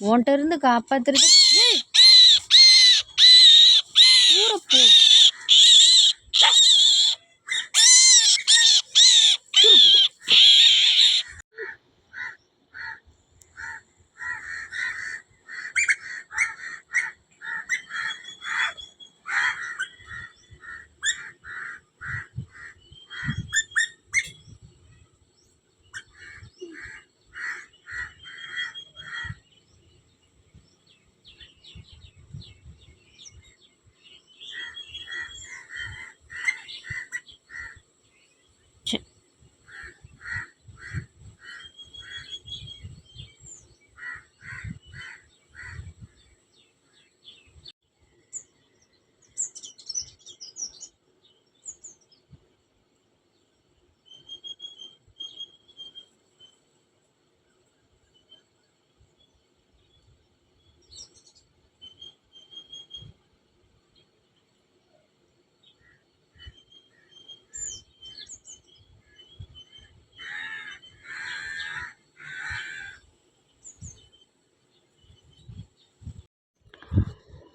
உன்கிட்ட இருந்து காப்பாத்துறது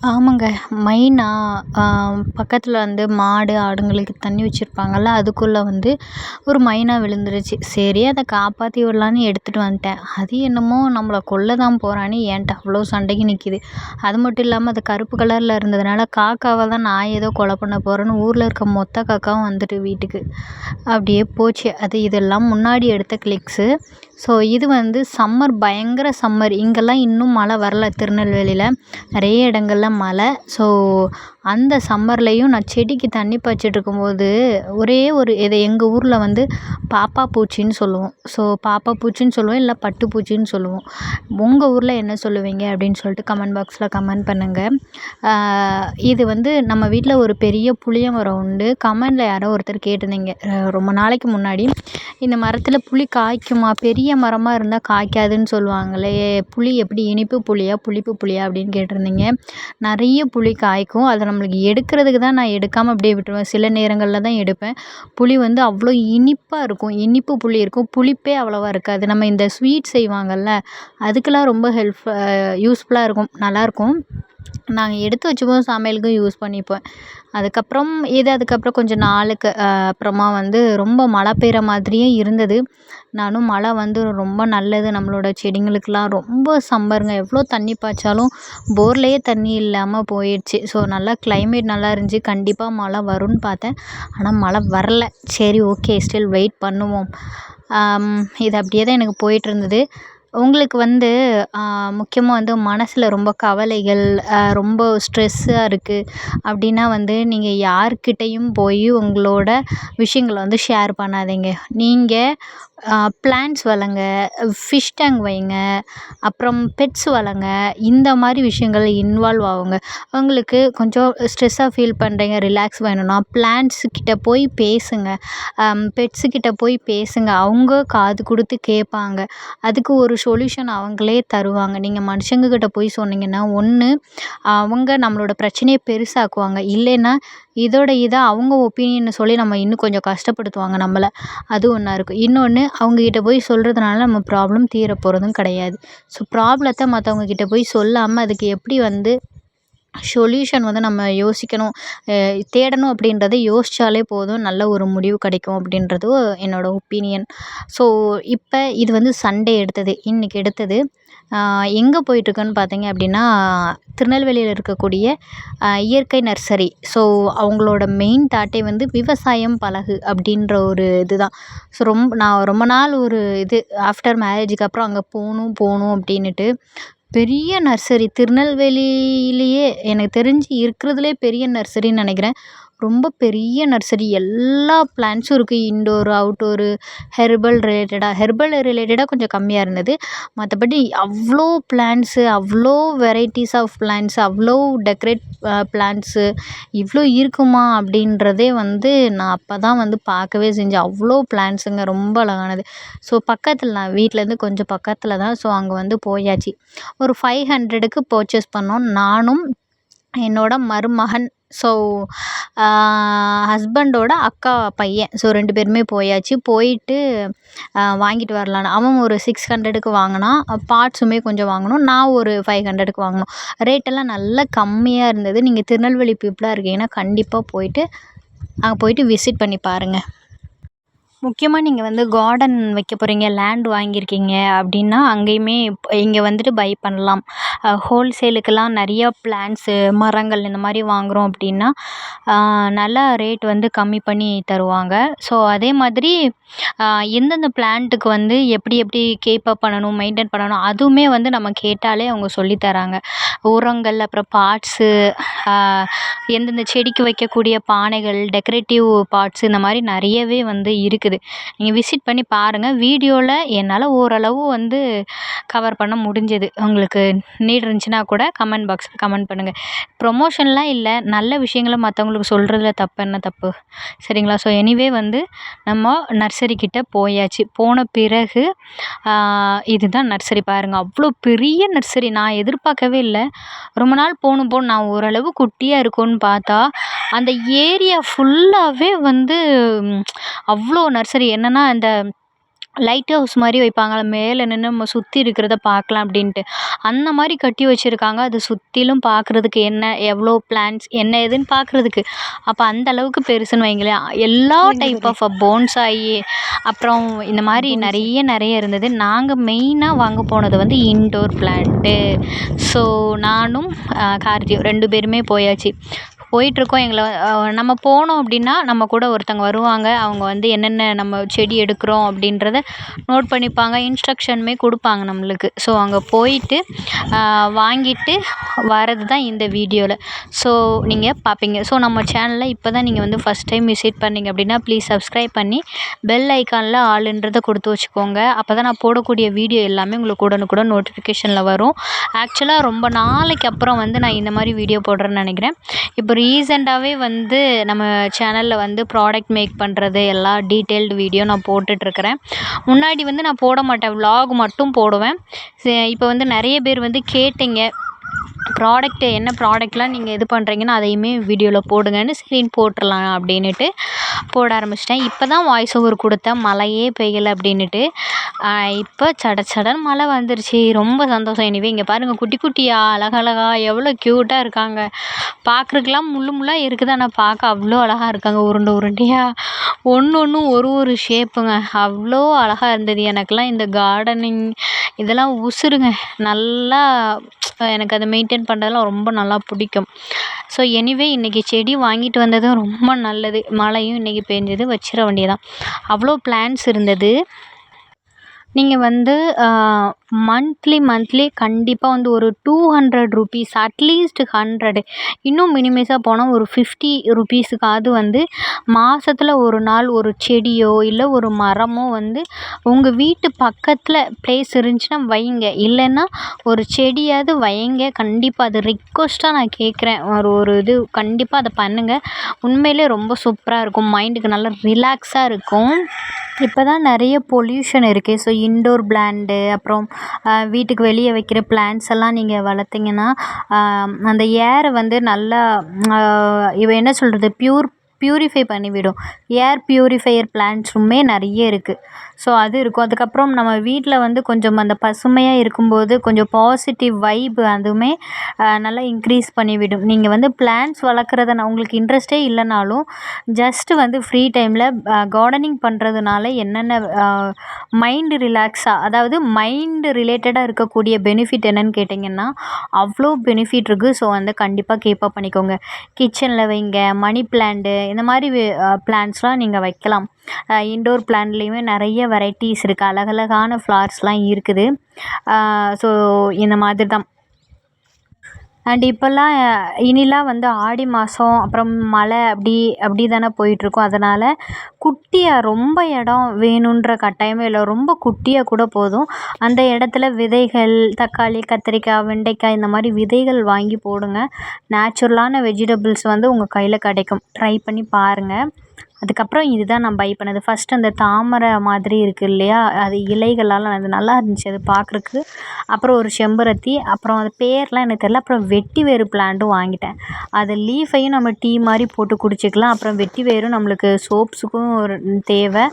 ஆமாங்க. மைனா பக்கத்தில் வந்து மாடு ஆடுங்களுக்கு தண்ணி வச்சுருப்பாங்கல்ல அதுக்குள்ளே வந்து ஒரு மைனா விழுந்துருச்சு. சரி அதை காப்பாற்றி விடலான்னு எடுத்துகிட்டு வந்துட்டேன். அது என்னமோ நம்மளை கொல்ல தான் போகிறான்னு என்கிட்ட அவ்வளோ சண்டைக்கு நிற்கிது அது மட்டும் இல்லாமல் அது கருப்பு கலரில் இருந்ததுனால காக்காவை தான் நான் ஏதோ கொலை பண்ண போகிறேன்னு ஊரில் இருக்க மொத்த காக்காவும் வந்துட்டு வீட்டுக்கு. அப்படியே போச்சு. அது இதெல்லாம் முன்னாடி எடுத்த கிளிக்ஸு ஸோ இது வந்து சம்மர் பயங்கர சம்மர் இங்கெல்லாம் இன்னும் மழை வரல திருநெல்வேலியில். நிறைய இடங்கள்ல மழை. ஸோ அந்த சம்மர்லேயும் நான் செடிக்கு தண்ணி பாய்ச்சிட்டு இருக்கும்போது ஒரே ஒரு இது எங்கள் ஊரில் வந்து பாப்பா பூச்சின்னு சொல்லுவோம். ஸோ பாப்பா பூச்சின்னு சொல்லுவோம் இல்லை பட்டு பூச்சின்னு சொல்லுவோம். உங்கள் ஊரில் என்ன சொல்லுவீங்க அப்படின்னு சொல்லிட்டு கமெண்ட் பாக்ஸில் கமெண்ட் பண்ணுங்கள் இது வந்து நம்ம வீட்டில் ஒரு பெரிய புளிய மரம் உண்டு. கமெண்டில் யாரோ ஒருத்தர் கேட்டிருந்தீங்க. ரொம்ப நாளைக்கு முன்னாடி. இந்த மரத்தில் புளி காய்க்குமா? பெரிய மரமாக இருந்தால் காய்க்காதுன்னு சொல்லுவாங்களே. புளி எப்படி இனிப்பு புளியா புளிப்பு புளியா அப்படின்னு கேட்டிருந்தீங்க. நிறைய புளி காய்க்கும். அதை நம்மளுக்கு எடுக்கிறதுக்கு தான் நான் எடுக்காமல் அப்படியே விட்டுருவேன். சில நேரங்களில் தான் எடுப்பேன். புளி வந்து அவ்வளோ இனிப்பாக இருக்கும். இனிப்பு புளி இருக்கும். புளிப்பே அவ்வளோவா இருக்காது. நம்ம இந்த ஸ்வீட் செய்வாங்கள்ல அதுக்கெல்லாம் ரொம்ப ஹெல்ப் யூஸ்ஃபுல்லாக இருக்கும். நல்லாயிருக்கும். நாங்கள் எடுத்து வச்சுப்போம் சமையலுக்கும் யூஸ் பண்ணிப்பேன். அதுக்கப்புறம் இது அதுக்கப்புறம் கொஞ்சம் நாளுக்கு அப்புறமா வந்து ரொம்ப மழை பெய்கிற மாதிரியே இருந்தது. நானும் மழை வந்து ரொம்ப நல்லது. நம்மளோட செடிங்களுக்கெலாம் ரொம்ப சம்மருங்க எவ்வளோ தண்ணி பாய்ச்சாலும் போர்லேயே தண்ணி இல்லாமல் போயிடுச்சு. ஸோ நல்லா கிளைமேட் நல்லா இருந்துச்சு. கண்டிப்பாக மழை வரும்னு பார்த்தேன். ஆனால் மழை வரல. சரி ஓகே ஸ்டில் வெயிட் பண்ணுவோம். இது அப்படியே தான் எனக்கு போயிட்டுருந்தது உங்களுக்கு வந்து முக்கியமாக வந்து மனசில் ரொம்ப கவலைகள் ரொம்ப ஸ்ட்ரெஸ்ஸாக இருக்குது அப்படின்னா வந்து நீங்கள் யார்கிட்டேயும் போய் உங்களோட விஷயங்களை வந்து ஷேர் பண்ணாதீங்க. நீங்கள் பிளான்ட்ஸ் வளங்க ஃபிஷ் டேங்க் வைங்க அப்புறம் பெட்ஸ் வளங்க இந்த மாதிரி விஷயங்கள் இன்வால்வ் ஆகுங்க. அவங்களுக்கு கொஞ்சம் ஸ்ட்ரெஸ்ஸாக ஃபீல் பண்ணுறீங்க ரிலாக்ஸ் வேணும்னா பிளான்ட்ஸ் கிட்ட போய் பேசுங்க. பெட்ஸு கிட்ட போய் பேசுங்க. அவங்க காது கொடுத்து கேட்பாங்க. அதுக்கு ஒரு சொல்யூஷன் அவங்களே தருவாங்க. நீங்கள் மனுஷங்க கிட்ட போய் சொன்னீங்கன்னா ஒன்று அவங்க நம்மளோட பிரச்சனையை பெருசாக்குவாங்க. இல்லைன்னா இதோட இதை அவங்க ஒப்பீனியனை சொல்லி நம்ம இன்னும் கொஞ்சம் கஷ்டப்படுத்துவாங்க நம்மளை. அது ஒன்றா இருக்கும். இன்னொன்று அவங்கக்கிட்ட போய் சொல்கிறதுனால நம்ம ப்ராப்ளம் தீர போகிறதும் கிடையாது. ஸோ ப்ராப்ளத்தை மற்றவங்கக்கிட்ட போய் சொல்லாமல் அதுக்கு எப்படி வந்து சொல்யூஷன் வந்து நம்ம யோசிக்கணும். தேடணும் அப்படின்றத யோசித்தாலே போதும். நல்ல ஒரு முடிவு கிடைக்கும் அப்படின்றது என்னோடய ஒப்பீனியன் ஸோ இப்போ இது வந்து சண்டே எடுத்தது. இன்றைக்கி எடுத்தது. எங்கே போயிட்டுருக்குன்னு பார்த்தீங்க அப்படின்னா திருநெல்வேலியில் இருக்கக்கூடிய இயற்கை நர்சரி. ஸோ அவங்களோட மெயின் தாட்டே வந்து விவசாயம் பழகு அப்படின்ற ஒரு இதுதான். ஸோ ரொம்ப நான் ரொம்ப நாள் ஒரு இது ஆஃப்டர் மேரேஜுக்கு அப்புறம் அங்கே போகணும் போகணும் அப்படின்னுட்டு பெரிய நர்சரி திருநெல்வேலியிலேயே எனக்கு தெரிஞ்சு இருக்கிறதுலே பெரிய நர்சரின்னு நினைக்கிறேன். ரொம்ப பெரிய நர்சரி. எல்லா பிளான்ஸும் இருக்குது இன்டோர் அவுட்டோரு ஹெர்பல் ரிலேட்டடாக ஹெர்பல் ரிலேட்டடாக கொஞ்சம் கம்மியாக இருந்தது. மற்றபடி அவ்வளோ பிளான்ட்ஸு அவ்வளோ வெரைட்டிஸ் ஆஃப் பிளான்ட்ஸ் அவ்வளோ டெக்கரேட் பிளான்ட்ஸு இவ்வளோ இருக்குமா அப்படின்றதே வந்து நான் அப்போ தான் வந்து பார்க்கவே செஞ்சேன். அவ்வளோ பிளான்ட்ஸுங்க ரொம்ப அழகானது. ஸோ பக்கத்தில் நான் வீட்டிலேருந்து கொஞ்சம் பக்கத்தில் தான் ஸோ அங்கே வந்து போயாச்சு. ஒரு ஃபைவ் ஹண்ட்ரடுக்கு பர்ச்சேஸ் பண்ணோம். நானும் என்னோட மருமகன் ஸோ ஹஸ்பண்டோட அக்கா பையன். ஸோ ரெண்டு பேருமே போயாச்சு. போயிட்டு வாங்கிட்டு வரலான்னு. அவன் ஒரு சிக்ஸ் ஹண்ட்ரடுக்கு வாங்கினான் பார்ட்ஸுமே கொஞ்சம் வாங்கினோம் நான் ஒரு ஃபைவ் ஹண்ட்ரடுக்கு வாங்கினோம் ரேட்டெல்லாம் நல்லா கம்மியாக இருந்தது. நீங்கள் திருநெல்வேலி பீப்புளாக இருக்கீங்கன்னா கண்டிப்பாக போயிட்டு அங்கே போயிட்டு விசிட் பண்ணி பாருங்கள் முக்கியமாக நீங்கள் வந்து கார்டன் வைக்க போகிறீங்க லேண்ட் வாங்கியிருக்கீங்க அப்படின்னா அங்கேயுமே இங்கே வந்துட்டு பை பண்ணலாம். ஹோல்சேலுக்கெல்லாம் நிறையா பிளான்ட்ஸு மரங்கள் இந்த மாதிரி வாங்குகிறோம் அப்படின்னா நல்லா ரேட் வந்து கம்மி பண்ணி தருவாங்க. ஸோ அதே மாதிரி எந்தெந்த பிளான்ட்டுக்கு வந்து எப்படி எப்படி கீப் அப் பண்ணணும் மெயின்டைன் பண்ணணும் அதுவுமே வந்து நம்ம கேட்டாலே அவங்க சொல்லித் தராங்க. உரங்கள் அப்புறம் பார்ட்ஸு எந்தெந்த செடிக்கு வைக்கக்கூடிய பானைகள் டெக்கரேட்டிவ் பார்ட்ஸ் இந்த மாதிரி நிறையவே வந்து இருக்குது. நீங்கள் விசிட் பண்ணி பாருங்கள் வீடியோவில் என்னால் ஓரளவு வந்து கவர் பண்ண முடிஞ்சது. உங்களுக்கு நீட் இருந்துச்சுன்னா கூட கமெண்ட் பாக்ஸில் கமெண்ட் பண்ணுங்கள் ப்ரொமோஷன்லாம் இல்லை. நல்ல விஷயங்களை மற்றவங்களுக்கு சொல்கிறதுல தப்பு என்ன தப்பு? சரிங்களா? ஸோ எனிவே வந்து நம்ம நர்சரி கிட்டே போயாச்சு. போன பிறகு இதுதான் நர்சரி பாருங்கள் அவ்வளோ பெரிய நர்சரி நான் எதிர்பார்க்கவே இல்லை. ரொம்ப நாள் போகணும் போகணும். நான் ஓரளவு குட்டியாக இருக்கும்னு பார்த்தா அந்த ஏரியா ஃபுல்லாகவே வந்து அவ்வளோ நர்சரி என்னென்னா அந்த லைட் ஹவுஸ் மாதிரி வைப்பாங்கள்ல மேலே நின்று நம்ம சுற்றி இருக்கிறத பார்க்கலாம் அப்படின்ட்டு. அந்த மாதிரி கட்டி வச்சுருக்காங்க. அது சுற்றிலும் பார்க்குறதுக்கு என்ன எவ்வளோ பிளான்ட்ஸ் என்ன ஏதுன்னு பார்க்குறதுக்கு. அப்போ அந்த அளவுக்கு பெருசுன்னு வைங்களேன். எல்லா டைப் ஆஃப் போன்சாயி அப்புறம் இந்த மாதிரி நிறைய நிறைய இருந்தது. நாங்கள் மெயினாக வாங்க போனது வந்து இன்டோர் பிளான்ட்டு ஸோ நானும் கார்த்தியும் ரெண்டு பேருமே போயாச்சு. போயிட்டுருக்கோம். எங்களை நம்ம போனோம் அப்படின்னா நம்ம கூட ஒருத்தவங்க வருவாங்க. அவங்க வந்து என்னென்ன நம்ம செடி எடுக்கிறோம் அப்படின்றத நோட் பண்ணிப்பாங்க. இன்ஸ்ட்ரக்ஷனுமே கொடுப்பாங்க நம்மளுக்கு. ஸோ அங்கே போயிட்டு வாங்கிட்டு வரது தான் இந்த வீடியோவில். ஸோ நீங்கள் பார்ப்பீங்க. ஸோ நம்ம சேனலில் இப்போ தான் நீங்கள் வந்து ஃபஸ்ட் டைம் விசிட் பண்ணீங்க அப்படின்னா ப்ளீஸ் சப்ஸ்கிரைப் பண்ணி பெல் ஐக்கானில் ஆளுன்றதை கொடுத்து வச்சுக்கோங்க. அப்போ தான் நான் போடக்கூடிய வீடியோ எல்லாமே உங்களுக்கு உடனுக்குடன் நோட்டிஃபிகேஷனில் வரும். ஆக்சுவலாக ரொம்ப நாளைக்கு அப்புறம் வந்து நான் இந்த மாதிரி வீடியோ போடுறேன்னு நினைக்கிறேன். இப்போ ரீசெண்டாகவே வந்து நம்ம சேனலில் வந்து ப்ராடக்ட் மேக் பண்ணுறது எல்லா டீட்டெயில்டு வீடியோ நான் போட்டுட்ருக்கிறேன். முன்னாடி வந்து நான் போட மாட்டேன் விலாக் மட்டும் போடுவேன். இப்போ வந்து நிறைய பேர் வந்து கேட்டீங்க ப்ராடக்ட்டு என்ன ப்ராடக்ட்லாம் நீங்கள் இது பண்ணுறீங்கன்னு அதையுமே வீடியோவில் போடுங்கன்னு சரின்னு போட்டுடலாம் அப்படின்னுட்டு போட ஆரம்பிச்சிட்டேன். இப்போ தான் வாய்ஸ் ஓவர் கொடுத்தேன் மழையே பெய்யலை அப்படின்னுட்டு இப்போ சட சடன்னு மழை வந்துருச்சு. ரொம்ப சந்தோஷம். எனிவே இங்கே பாருங்கள் குட்டி குட்டியாக அழகழகா எவ்வளோ க்யூட்டாக இருக்காங்க. பார்க்குறதுக்குலாம் முள்ளு முள்ளாக இருக்குது? ஆனால் பார்க்க அவ்வளோ அழகாக இருக்காங்க. உருண்டை உருண்டையாக ஒன்று ஒன்றும் ஒரு ஒரு ஷேப்புங்க அவ்வளோ அழகாக இருந்தது. எனக்கெல்லாம் இந்த கார்டனிங் இதெல்லாம் உசுருங்க. நல்லா எனக்கு அதை மெயின்டைன் பண்ணுறதுலாம் ரொம்ப நல்லா பிடிக்கும். ஸோ எனிவே இன்றைக்கி செடி வாங்கிட்டு வந்ததும் ரொம்ப நல்லது. மழையும் இன்றைக்கி பெஞ்சது வச்சிட வேண்டியதான் அவ்வளோ பிளான்ஸ் இருந்தது. நீங்கள் வந்து மந்த்லி மந்த்லி கண்டிப்பாக வந்து ஒரு two hundred rupees at least hundred இன்னும் மினிமைஸாக போனால் ஒரு ஃபிஃப்டி ருபீஸுக்காவது வந்து மாதத்துல ஒரு நாள் ஒரு செடியோ இல்லை ஒரு மரமோ வந்து உங்கள் வீட்டு பக்கத்தில் ப்ளேஸ் இருந்துச்சுன்னா வைங்க. இல்லைன்னா ஒரு செடியாவது வைங்க. கண்டிப்பாக அது ரிக்வஸ்ட்டாக நான் கேட்குறேன் ஒரு ஒரு இது கண்டிப்பாக அதை பண்ணுங்கள் உண்மையிலே ரொம்ப சூப்பராக இருக்கும். மைண்டுக்கு நல்லா ரிலாக்ஸாக இருக்கும். இப்போ தான் நிறைய பொல்யூஷன் இருக்குது ஸோ இன்டோர் பிளான்ட்டு அப்புறம் வீட்டுக்கு வெளியே வைக்கிற பிளாண்ட்ஸ் எல்லாம் நீங்கள் வளர்த்திங்கன்னா அந்த ஏரை வந்து நல்லா இவ என்ன சொல்கிறது ப்யூர் ப்யூரிஃபை பண்ணிவிடும். ஏர் ப்யூரிஃபையர் பிளான்ட்ஸுமே நிறைய இருக்குது ஸோ அது இருக்கும். அதுக்கப்புறம் நம்ம வீட்டில் வந்து கொஞ்சம் அந்த பசுமையாக இருக்கும்போது கொஞ்சம் பாசிட்டிவ் வைப் அதுவுமே நல்லா இன்க்ரீஸ் பண்ணிவிடும். நீங்கள் வந்து பிளான்ட்ஸ் வளர்க்குறத நான் உங்களுக்கு இன்ட்ரெஸ்ட்டே இல்லைனாலும் ஜஸ்ட்டு வந்து ஃப்ரீ டைமில் கார்டனிங் பண்ணுறதுனால என்னென்ன மைண்டு ரிலாக்ஸாக அதாவது மைண்டு ரிலேட்டடாக இருக்கக்கூடிய பெனிஃபிட் என்னென்னு கேட்டிங்கன்னா அவ்வளோ பெனிஃபிட் இருக்குது ஸோ வந்து கண்டிப்பாக கீப்பப் பண்ணிக்கோங்க. கிச்சனில் வைங்க மணி பிளான்ட்டு இந்த மாதிரி பிளான்ட்ஸ்லாம் நீங்கள் வைக்கலாம். இன்டோர் பிளான்ட்லேயுமே நிறைய வெரைட்டிஸ் இருக்குது அழகழகான ஃப்ளார்ஸ்லாம் இருக்குது. ஸோ இந்த மாதிரி தான் அண்ட் இப்போல்லாம் இனிலாம் வந்து ஆடி மாதம் அப்புறம் மழை அப்படி அப்படி தானே போயிட்டுருக்கும். அதனால் குட்டியாக ரொம்ப இடம் வேணுன்ற கட்டாயமே இல்லை. ரொம்ப குட்டியாக கூட போதும். அந்த இடத்துல விதைகள் தக்காளி கத்திரிக்காய் வெண்டைக்காய் இந்த மாதிரி விதைகள் வாங்கி போடுங்க. நேச்சுரலான வெஜிடபிள்ஸ் வந்து உங்கள் கையில் கிடைக்கும். ட்ரை பண்ணி பாருங்கள் அதுக்கப்புறம் இதுதான் நான் பை பண்ணது ஃபஸ்ட்டு அந்த தாமரை மாதிரி இருக்குது இல்லையா? அது இலைகளால் அது நல்லா இருந்துச்சு அது பார்க்குறக்கு அப்புறம் ஒரு செம்பருத்தி அப்புறம் அது பேர்லாம் எனக்கு தெரில அப்புறம் வெட்டி வேறு பிளான்ட்டும் வாங்கிட்டேன். அது லீஃபையும் நம்ம டீ மாதிரி போட்டு குடிச்சிக்கலாம். அப்புறம் வெட்டி வேரும் நம்மளுக்கு சோப்ஸுக்கும் ஒரு தேவை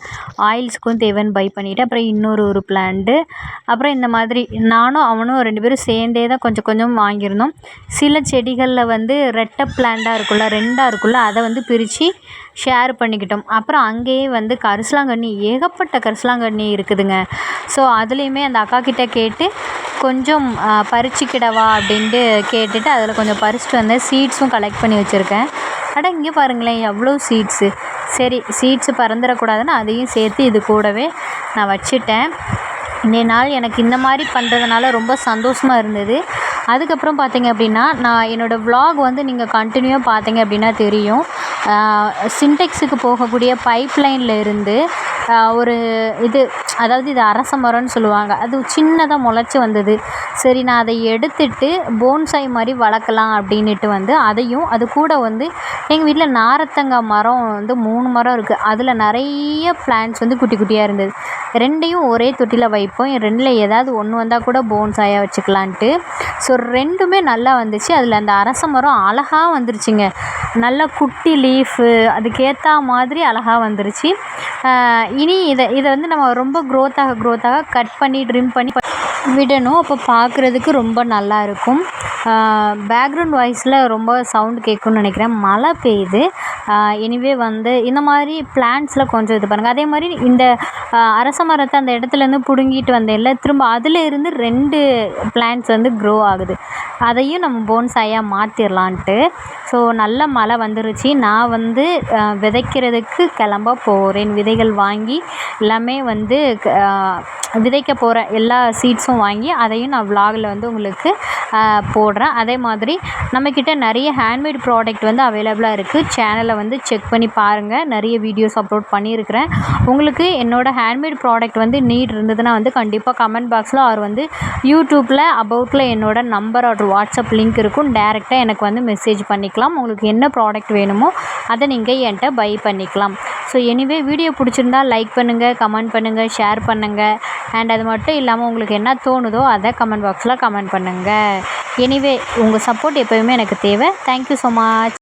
ஆயில்ஸுக்கும் தேவைன்னு பை பண்ணிவிட்டேன் அப்புறம் இன்னொரு ஒரு பிளான்ட்டு அப்புறம் இந்த மாதிரி நானும் அவனும் ரெண்டு பேரும் சேர்ந்தே தான் கொஞ்சம் கொஞ்சம் வாங்கியிருந்தோம். சில செடிகளில் வந்து ரெட்டை பிளான்ட்டாக இருக்குல்ல ரெண்டாக இருக்கும்ல அதை வந்து பிரித்து ஷேர் பண்ணி பண்ணிக்கிட்டோம் அப்புறம் அங்கேயே வந்து கரிசலாங்கண்ணி ஏகப்பட்ட கரிசலாங்கண்ணி இருக்குதுங்க. ஸோ அதுலேயுமே அந்த அக்கா கிட்டே கேட்டு கொஞ்சம் பறிச்சுக்கிடவா? அப்படின்ட்டு கேட்டுட்டு அதில் கொஞ்சம் பறிச்சுட்டு வந்தேன் சீட்ஸும் கலெக்ட் பண்ணி வச்சுருக்கேன். அட இங்கே பாருங்களேன் எவ்வளோ சீட்ஸு சரி சீட்ஸு பறந்துடக்கூடாதுன்னு அதையும் சேர்த்து இது கூடவே நான் வச்சுட்டேன். இன்றைய நாள் எனக்கு இந்த மாதிரி பண்ணுறதுனால ரொம்ப சந்தோஷமாக இருந்தது. அதுக்கப்புறம் பார்த்தீங்க அப்படின்னா நான் என்னோடய வ்ளாக் வந்து நீங்கள் கண்டினியூவாக பார்த்தீங்க அப்படின்னா தெரியும். சின்டெக்ஸுக்கு போகக்கூடிய பைப் லைனில் இருந்து ஒரு இது அதாவது இது அரச மரம்னு சொல்லுவாங்க. அது சின்னதாக முளைச்சி வந்தது. சரி நான் அதை எடுத்துட்டு போன்சாய் மாதிரி வளர்க்கலாம் அப்படின்னுட்டு வந்து அதையும் அது கூட வந்து எங்கள் வீட்டில் நாரத்தங்காய் மரம் வந்து மூணு மரம் இருக்குது அதில் நிறைய பிளான்ட்ஸ் வந்து குட்டி குட்டியாக இருந்தது. ரெண்டையும் ஒரே தொட்டியில் வைப்போம். ரெண்டில் ஏதாவது ஒன்று வந்தால் கூட போன்சாயாக வச்சுக்கலான்ட்டு. ஸோ ரெண்டுமே நல்லா வந்துச்சு. அதில் அந்த அரச மரம் அழகாக வந்துருச்சுங்க. நல்லா குட்டி லீஃபு அதுக்கேற்ற மாதிரி அழகாக வந்துருச்சு. இனி இதை இதை வந்து நம்ம ரொம்ப க்ரோத்தாக க்ரோத்தாக கட் பண்ணி ட்ரிம் பண்ணி விடணும். அப்போ பார்க்குறதுக்கு ரொம்ப நல்லா இருக்கும். பேக்ரவுண்ட் வாய்ஸில் ரொம்ப சவுண்டு கேட்கும்னு நினைக்கிறேன். மழை பெய்யுது. எனிவே வந்து இந்த மாதிரி பிளான்ட்ஸில் கொஞ்சம் இது பண்ணுங்கள் அதே மாதிரி இந்த அரச மரத்தை அந்த இடத்துலேருந்து பிடுங்கிட்டு வந்தேன்ல திரும்ப அதில் இருந்து ரெண்டு பிளான்ட்ஸ் வந்து க்ரோ ஆகுது. அதையும் நம்ம போன்சாயாக மாற்றிடலான்ட்டு ஸோ நல்ல மழை வந்துருச்சு. நான் வந்து விதைக்கிறதுக்கு கிளம்ப போகிறேன் விதைகள் வாங்கி எல்லாமே வந்து விதைக்க போகிற எல்லா சீட்ஸும் வாங்கி அதையும் நான் விலாகில் வந்து உங்களுக்கு போடுறேன். அதே மாதிரி நம்மக்கிட்ட நிறைய ஹேண்ட்மேட் ப்ராடக்ட் வந்து அவைலபிளாக இருக்குது சேனலை வந்து செக் பண்ணி பாருங்கள் நிறைய வீடியோஸ் அப்லோட் பண்ணியிருக்கிறேன். உங்களுக்கு என்னோடய ஹேண்ட்மேட் ப்ராடக்ட் வந்து நீட் இருந்ததுன்னா வந்து கண்டிப்பாக கமெண்ட் பாக்ஸில் அவர் வந்து யூடியூப்பில் அபவுட்டில் என்னோடய நம்பர் ஆர் வாட்ஸ்அப் லிங்க் இருக்கும். டேரெக்டாக எனக்கு வந்து மெசேஜ் பண்ணிக்கலாம். உங்களுக்கு என்ன ப்ராடக்ட் வேணுமோ அதை நீங்கள் என்கிட்ட பை பண்ணிக்கலாம். ஸோ எனிவே வீடியோ பிடிச்சிருந்தா லைக் பண்ணுங்கள் கமெண்ட் பண்ணுங்கள் ஷேர் பண்ணுங்கள் அண்ட் அது மட்டும் இல்லாமல் உங்களுக்கு என்ன தோணுதோ அதை கமெண்ட் பாக்ஸில் கமெண்ட் பண்ணுங்கள் எனிவே உங்கள் சப்போர்ட் எப்போயுமே எனக்கு தேவை. Thank you so much